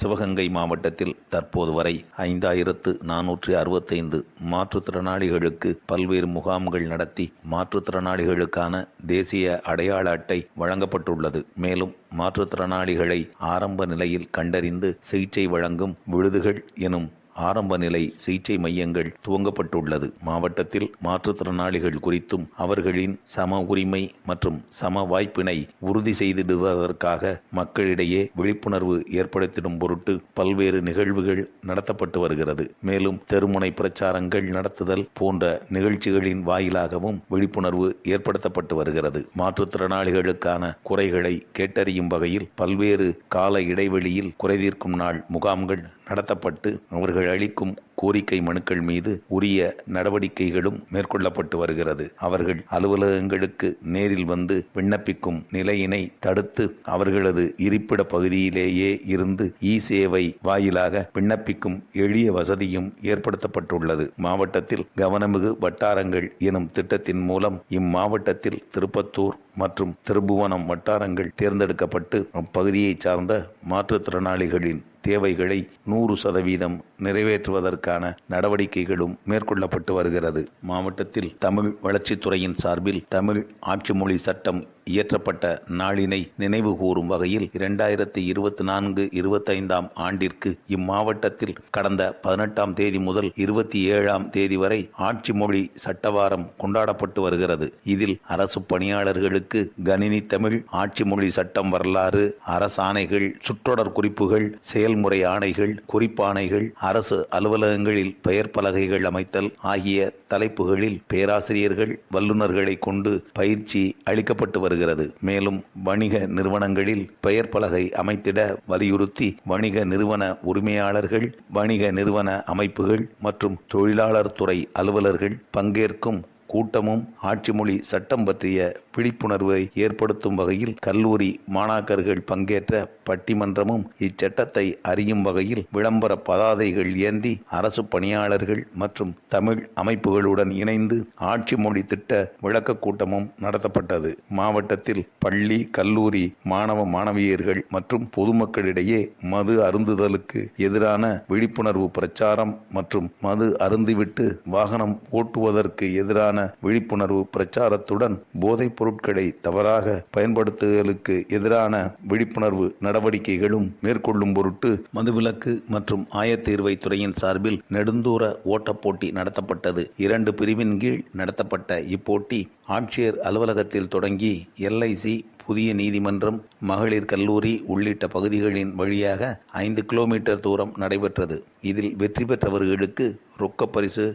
சிவகங்கை மாவட்டத்தில் தற்போது வரை ஐந்தாயிரத்து நானூற்றி அறுபத்தைந்து மாற்றுத்திறனாளிகளுக்கு பல்வேறு முகாம்கள் நடத்தி மாற்றுத்திறனாளிகளுக்கான தேசிய அடையாள அட்டை வழங்கப்பட்டுள்ளது. மேலும் மாற்றுத்திறனாளிகளை ஆரம்ப நிலையில் கண்டறிந்து சிகிச்சை வழங்கும் விழுதுகள் எனும் ஆரம்ப நிலை சிகிச்சை மையங்கள் துவங்கப்பட்டுள்ளது. மாவட்டத்தில் மாற்றுத்திறனாளிகள் குறித்தும் அவர்களின் சம உரிமை மற்றும் சம வாய்ப்பினை உறுதி செய்திடுவதற்காக மக்களிடையே விழிப்புணர்வு ஏற்படுத்திடும் பொருட்டு பல்வேறு நிகழ்வுகள் நடத்தப்பட்டு வருகிறது. மேலும் தெருமுனை பிரச்சாரங்கள் நடத்துதல் போன்ற நிகழ்ச்சிகளின் வாயிலாகவும் விழிப்புணர்வு ஏற்படுத்தப்பட்டு வருகிறது. மாற்றுத்திறனாளிகளுக்கான குறைகளை கேட்டறியும் வகையில் பல்வேறு கால இடைவெளியில் குறைதீர்க்கும் நாள் முகாம்கள் நடத்தப்பட்டு அவர்கள் அளிக்கும் கோரிக்கை மனுக்கள் மீது உரிய நடவடிக்கைகளும் மேற்கொள்ளப்பட்டு வருகிறது. அவர்கள் அலுவலகங்களுக்கு நேரில் வந்து விண்ணப்பிக்கும் நிலையினை தடுத்து அவர்களது இருப்பிட பகுதியிலேயே இருந்து இ சேவை வாயிலாக விண்ணப்பிக்கும் எளிய வசதியும் ஏற்படுத்தப்பட்டுள்ளது. மாவட்டத்தில் கவனமிகு வட்டாரங்கள் எனும் திட்டத்தின் மூலம் இம்மாவட்டத்தில் திருப்பத்தூர் மற்றும் திருபுவனம் வட்டாரங்கள் தேர்ந்தெடுக்கப்பட்டு அப்பகுதியைச் சார்ந்த மாற்றுத்திறனாளிகளின் தேவைகளை நூறு சதவீதம் நிறைவேற்றுவதற்கு நிறைவேற்றுவதற்கான நடவடிக்கைகளும் மேற்கொள்ளப்பட்டு வருகிறது. மாவட்டத்தில் தமிழ் வளர்ச்சித்துறையின் சார்பில் தமிழ் ஆட்சி மொழி சட்டம் இயற்றப்பட்ட நாளினை நினைவு கூறும் வகையில் இரண்டாயிரத்தி இருபத்தி நான்கு இருபத்தைந்தாம் ஆண்டிற்கு இம்மாவட்டத்தில் கடந்த பதினெட்டாம் தேதி முதல் இருபத்தி ஏழாம் தேதி வரை ஆட்சி மொழி சட்டவாரம் கொண்டாடப்பட்டு வருகிறது. இதில் அரசு பணியாளர்களுக்கு கணினி தமிழ் ஆட்சி மொழி சட்டம் வரலாறு அரசாணைகள் சுற்றொடர் குறிப்புகள் செயல்முறை ஆணைகள் குறிப்பாணைகள் அரசு அலுவலகங்களில் பெயர் பலகைகள் அமைத்தல் ஆகிய தலைப்புகளில் பேராசிரியர்கள் வல்லுநர்களை கொண்டு பயிற்சி அளிக்கப்பட்டு வருகிறது. வருகிறது. மேலும் வணிக நிறுவனங்களில் பெயர் பலகை அமைத்திட வலியுறுத்தி வணிக நிறுவன உரிமையாளர்கள் வணிக நிறுவன அமைப்புகள் மற்றும் தொழிலாளர் துறை அலுவலர்கள் பங்கேற்கும் கூட்டமும் ஆட்சி மொழி சட்டம் பற்றிய விழிப்புணர்வை ஏற்படுத்தும் வகையில் கல்லூரி மாணாக்கர்கள் பங்கேற்ற பட்டிமன்றமும் இச்சட்டத்தை அறியும் வகையில் விளம்பர பதாதைகள் ஏந்தி அரசு பணியாளர்கள் மற்றும் தமிழ் அமைப்புகளுடன் இணைந்து ஆட்சி மொழி திட்ட விளக்க கூட்டமும் நடத்தப்பட்டது. மாவட்டத்தில் பள்ளி கல்லூரி மாணவ மாணவியர்கள் மற்றும் பொதுமக்களிடையே மது அருந்துதலுக்கு எதிரான விழிப்புணர்வு பிரச்சாரம் மற்றும் மது அருந்துவிட்டு வாகனம் ஓட்டுவதற்கு எதிரான விழிப்புணர்வு பிரச்சாரத்துடன் போதைப் பொருட்களை தவறாக பயன்படுத்துதலுக்கு எதிரான விழிப்புணர்வு நடவடிக்கைகளும் மேற்கொள்ளும் பொருட்டு மதுவிலக்கு மற்றும் ஆயத்தீர்வை துறையின் சார்பில் நெடுந்தூர ஓட்டப் போட்டி நடத்தப்பட்டது. இரண்டு பிரிவின் கீழ் நடத்தப்பட்ட இப்போட்டி ஆட்சியர் அலுவலகத்தில் தொடங்கி எல்ஐசி புதிய நீதிமன்றம் மகளிர் கல்லூரி உள்ளிட்ட பகுதிகளின் வழியாக ஐந்து கிலோமீட்டர் தூரம் நடைபெற்றது. இதில் வெற்றி பெற்றவர்களுக்கு ரொக்கப்பரிசு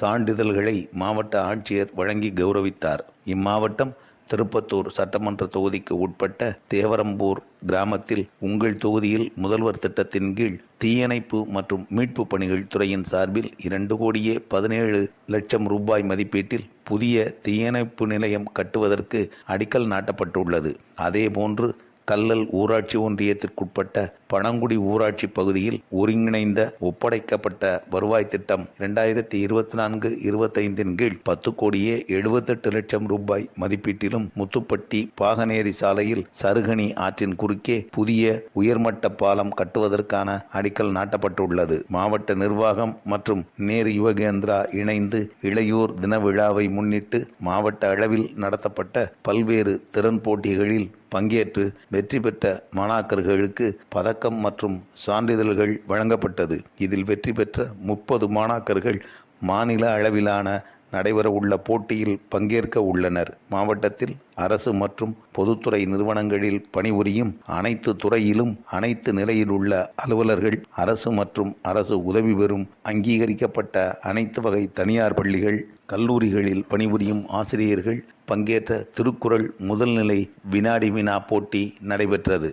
சான்றிதழ்களை மாவட்ட ஆட்சியர் வழங்கி கௌரவித்தார். இம்மாவட்டம் திருப்பத்தூர் சட்டமன்ற தொகுதிக்கு உட்பட்ட தேவரம்பூர் கிராமத்தில் உங்கள் தொகுதியில் முதல்வர் திட்டத்தின் கீழ் தீயணைப்பு மற்றும் மீட்பு பணிகள் துறையின் சார்பில் இரண்டு கோடியே பதினேழு லட்சம் ரூபாய் மதிப்பீட்டில் புதிய தீயணைப்பு நிலையம் கட்டுவதற்கு அடிக்கல் நாட்டப்பட்டுள்ளது. அதேபோன்று கல்லல் ஊராட்சி ஒன்றியத்திற்குட்பட்ட பணங்குடி ஊராட்சி பகுதியில் ஒருங்கிணைந்த ஒப்படைக்கப்பட்ட வருவாய் திட்டம் இரண்டாயிரத்தி இருபத்தி நான்கு இருபத்தைந்தின் கீழ் பத்து கோடியே எழுபத்தெட்டு லட்சம் ரூபாய் மதிப்பீட்டிலும் முத்துப்பட்டி பாகனேரி சாலையில் சருகணி ஆற்றின் குறுக்கே புதிய உயர்மட்ட பாலம் கட்டுவதற்கான அடிக்கல் நாட்டப்பட்டுள்ளது. மாவட்ட நிர்வாகம் மற்றும் நேரு யுவகேந்திரா இணைந்து இளையோர் தின விழாவை முன்னிட்டு மாவட்ட அளவில் நடத்தப்பட்ட பல்வேறு திறன் போட்டிகளில் பங்கேற்று வெற்றி பெற்ற மாணாக்கர்களுக்கு பதக்கம் மற்றும் சான்றிதழ்கள் வழங்கப்பட்டது. இதில் வெற்றி பெற்ற முப்பது மாணாக்கர்கள் மாநில அளவிலான நடைபெறவுள்ள போட்டியில் பங்கேற்க உள்ளனர். மாவட்டத்தில் அரசு மற்றும் பொதுத்துறை நிறுவனங்களில் பணிபுரியும் அனைத்து துறையிலும் அனைத்து நிலையில் உள்ள அலுவலர்கள் அரசு மற்றும் அரசு உதவி பெறும் அங்கீகரிக்கப்பட்ட அனைத்து வகை தனியார் பள்ளிகள் கல்லூரிகளில் பணிபுரியும் ஆசிரியர்கள் பங்கேற்ற திருக்குறள் முதல்நிலை வினாடி வினா போட்டி நடைபெற்றது.